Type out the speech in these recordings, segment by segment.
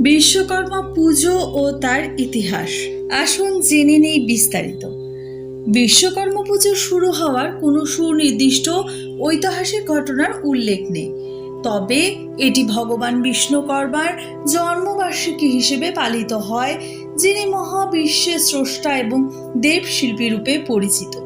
বিশ্বকর্মা পুজো ও তার ইতিহাস। আসুন জেনে নেই বিস্তারিত। বিশ্বকর্মা পুজো শুরু হওয়ার কোনো সুনির্দিষ্ট ঐতিহাসিক ঘটনার উল্লেখ নেই। তবে এটি ভগবান বিষ্ণুকর্মার জন্মবার্ষিকী হিসেবে পালিত হয়, যিনি মহাবিশ্বের স্রষ্টা এবং দেবশিল্পী রূপে পরিচিত।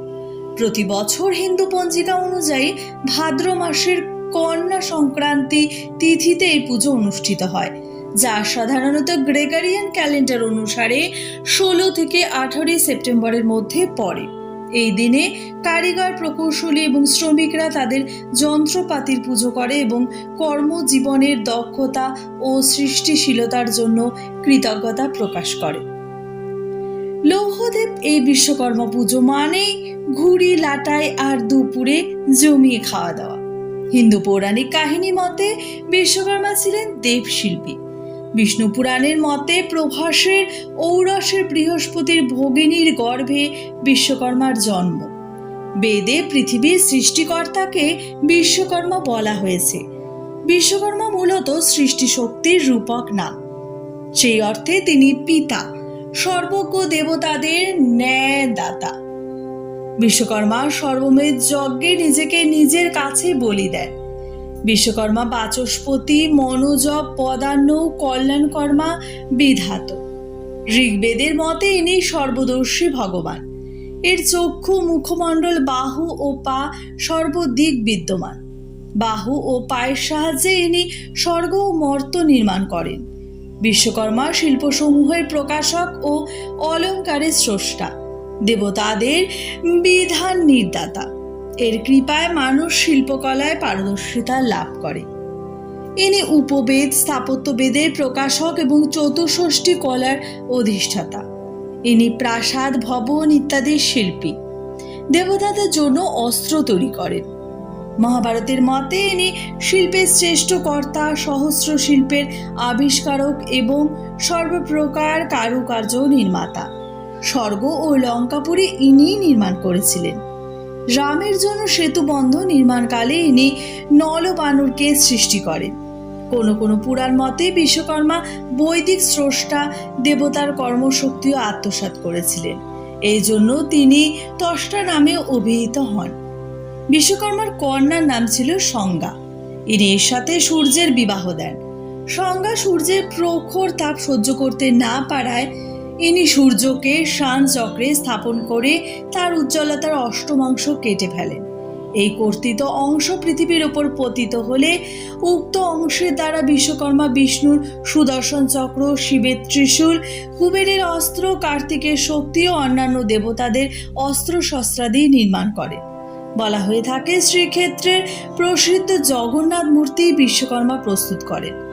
প্রতি বছর হিন্দু পঞ্জিকা অনুযায়ী ভাদ্র মাসের কন্যা সংক্রান্তি তিথিতে এই পুজো অনুষ্ঠিত হয়। যা সাধারণত গ্রেগারিয়ান ক্যালেন্ডার অনুসারে ষোলো থেকে আঠারোই সেপ্টেম্বরের মধ্যে পড়ে। এই দিনে কারিগর প্রকৌশলী এবং শ্রমিকরা তাদের যন্ত্রপাতির পুজো করে এবং কর্মজীবনের দক্ষতা ও সৃষ্টিশীলতার জন্য কৃতজ্ঞতা প্রকাশ করে। লৌহদেব এই বিশ্বকর্মা পুজো মানেই ঘুড়ি, লাটাই আর দুপুরে জমিয়ে খাওয়া দাওয়া। হিন্দু পৌরাণিক কাহিনী মতে বিশ্বকর্মা ছিলেন দেবশিল্পী। বিষ্ণু পুরাণের মতে প্রভাসের ঔরসের বৃহস্পতির ভগিনীর গর্ভে বিশ্বকর্মার জন্ম। বেদে পৃথিবীর সৃষ্টিকর্তাকে বিশ্বকর্মা বলা হয়েছে। বিশ্বকর্মা মূলত সৃষ্টি শক্তির রূপক নাম সেই অর্থে তিনি পিতা, সর্বজ্ঞ দেবতাদের ন্যায়দাতা। বিশ্বকর্মা সর্বমেধ যজ্ঞে নিজেকে নিজের কাছে বলি দেন। বিশ্বকর্মা বাচস্পতি মনোজপ পদান্ন, কল্যাণকর্মা, বিধাত। ঋগ্বেদের মতে ইনি সর্বদর্শী ভগবান। এর চক্ষু, মুখমণ্ডল বাহু ও পা সর্বদিক বিদ্যমান। বাহু ও পায়ের সাহায্যে ইনি স্বর্গ ও মর্ত নির্মাণ করেন। বিশ্বকর্মা শিল্পসমূহের প্রকাশক ও অলঙ্কারের স্রষ্টা। দেবতাদের বিধান নির্দাতা। এর কৃপায় মানুষ শিল্পকলায় পারদর্শিতা লাভ করে। ইনি উপবেদ, স্থাপত্যবেদের প্রকাশক এবং চতুষষ্ঠী কলার অধিষ্ঠাতা। ইনি প্রাসাদ, ভবন ইত্যাদির শিল্পী। দেবতাদের জন্য অস্ত্র তৈরি করেন। মহাভারতের মতে ইনি শিল্পের শ্রেষ্ঠ কর্তা, সহস্র শিল্পের আবিষ্কারক এবং সর্বপ্রকার কারুকার্য নির্মাতা। স্বর্গ ও লঙ্কাপুরী ইনিই নির্মাণ করেছিলেন। রামের জন্য সেতু বন্ধ নির্মাণকালে ইনি নলবানরকে সৃষ্টি করেন। কোনো কোনো পুরাণ মতে বিশ্বকর্মা বৈদিক স্রষ্টা দেবতার কর্মশক্তিও আত্মসাৎ করেছিলেন। এই জন্য তিনি তষ্টা নামে অভিহিত হন। বিশ্বকর্মার কন্যার নাম ছিল সংজ্ঞা। ইনি এর সাথে সূর্যের বিবাহ দেন। সংজ্ঞা সূর্যের প্রখর তাপ সহ্য করতে না পারায় ইনি সূর্যকে শান চক্রে স্থাপন করে তার উজ্জ্বলতার অষ্টমাংশ কেটে ফেলেন। এই কর্তৃত অংশ পৃথিবীর ওপর পতিত হলে উক্ত অংশের দ্বারা বিশ্বকর্মা বিষ্ণুর সুদর্শন চক্র, শিবের ত্রিশূল, কুবেরের অস্ত্র, কার্তিকের শক্তি ও অন্যান্য দেবতাদের অস্ত্র শস্ত্রাদি নির্মাণ করে। বলা হয়ে থাকে শ্রীক্ষেত্রের প্রসিদ্ধ জগন্নাথ মূর্তি বিশ্বকর্মা প্রস্তুত করেন।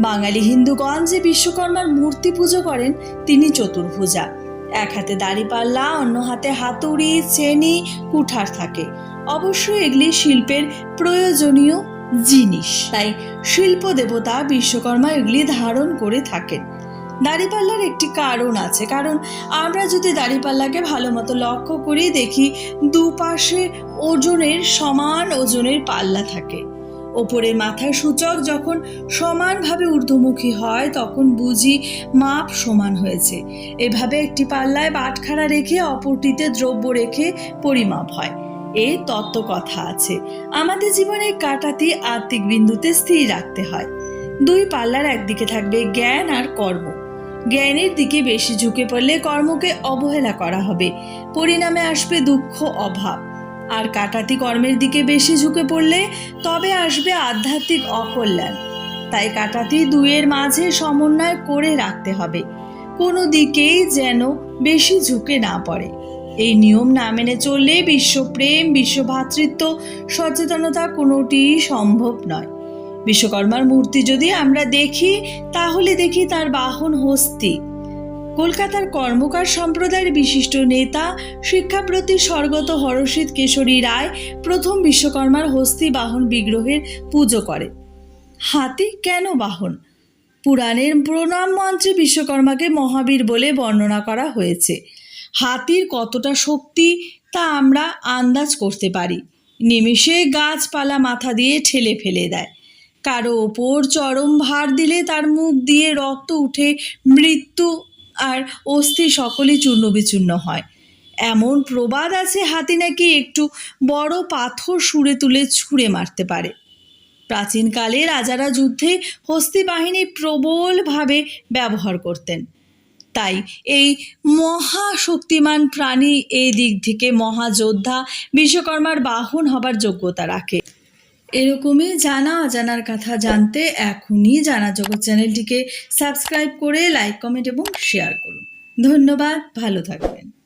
বাঙালি হিন্দুগণ যে বিশ্বকর্মার মূর্তি পুজো করেন, তিনি চতুর্ভুজা। এক হাতে দাড়িপাল্লা অন্য হাতে হাতুড়ি, চেনি, কুঠার থাকে। অবশ্য এগুলি শিল্পের প্রয়োজনীয় জিনিস। তাই শিল্প দেবতা, বিশ্বকর্মা এগুলি ধারণ করে থাকেন। দাড়িপাল্লার একটি কারণ আছে, কারণ আমরা যদি দাড়িপাল্লাকে ভালো মতো লক্ষ্য করি, দেখি দুপাশে ওজনের সমান ওজনের পাল্লা থাকে। ওপরের মাথার সূচক যখন সমানভাবে ঊর্ধ্বমুখী হয়, তখন বুঝি মাপ সমান হয়েছে। এভাবে একটি পাল্লায় বাটখারা রেখে অপরটিতে দ্রব্য রেখে পরিমাপ হয়। এই তত্ত্ব কথা আছে। আমাদের জীবনে কাটাতি আত্মিক বিন্দুতে স্থির রাখতে হয়। দুই পাল্লার একদিকে থাকবে জ্ঞান আর কর্ম। জ্ঞানের দিকে বেশি ঝুঁকে পড়লে কর্মকে অবহেলা করা হবে। পরিণামে আসবে দুঃখ, অভাব। আর কাটাতি কর্মের দিকে বেশি ঝুঁকে পড়লে তবে আসবে আধ্যাত্মিক অকল্যাণ। তাই কাটাতি দুইয়ের মাঝে সমন্বয় করে রাখতে হবে। কোনো দিকেই যেন বেশি ঝুঁকে না পড়ে। এই নিয়ম না মেনে চললে বিশ্বপ্রেম, বিশ্বভাতৃত্ব, সচেতনতা কোনোটিই সম্ভব নয়। বিশ্বকর্মার মূর্তি যদি আমরা দেখি, তাহলে দেখি তার বাহন হস্তি। কলকাতার কর্মকার সম্প্রদায়ের বিশিষ্ট নেতা, শিক্ষাপ্রতি স্বর্গত হরষিত কেশরী রায় প্রথম বিশ্বকর্মার হস্তি বাহন বিগ্রহের পুজো করে। হাতি কেন বাহন? পুরাণের প্রণাম মন্ত্রে বিশ্বকর্মাকে মহাবীর বলে বর্ণনা করা হয়েছে। হাতির কতটা শক্তি তা আমরা আন্দাজ করতে পারি। নিমিষে গাছপালা মাথা দিয়ে ঠেলে ফেলে দেয়। কারও ওপর চরম ভার দিলে তার মুখ দিয়ে রক্ত উঠে মৃত্যু আর অস্থি সকলেই চূর্ণ বিচূর্ণ হয়। এমন প্রবাদ আছে হাতি নাকি একটু বড় পাথর সুরে তুলে ছুঁড়ে মারতে পারে। প্রাচীনকালে রাজারা যুদ্ধে হস্তি বাহিনী প্রবলভাবে ব্যবহার করতেন। তাই এই মহাশক্তিমান প্রাণী এই দিক থেকে মহাযোদ্ধা, বিশ্বকর্মার বাহন হবার যোগ্যতা রাখে। এরকমই জানা অজানার কথা জানতে এখনই জানা জগৎ চ্যানেলটিকে সাবস্ক্রাইব করে লাইক, কমেন্ট এবং শেয়ার করুন। ধন্যবাদ, ভালো থাকবেন।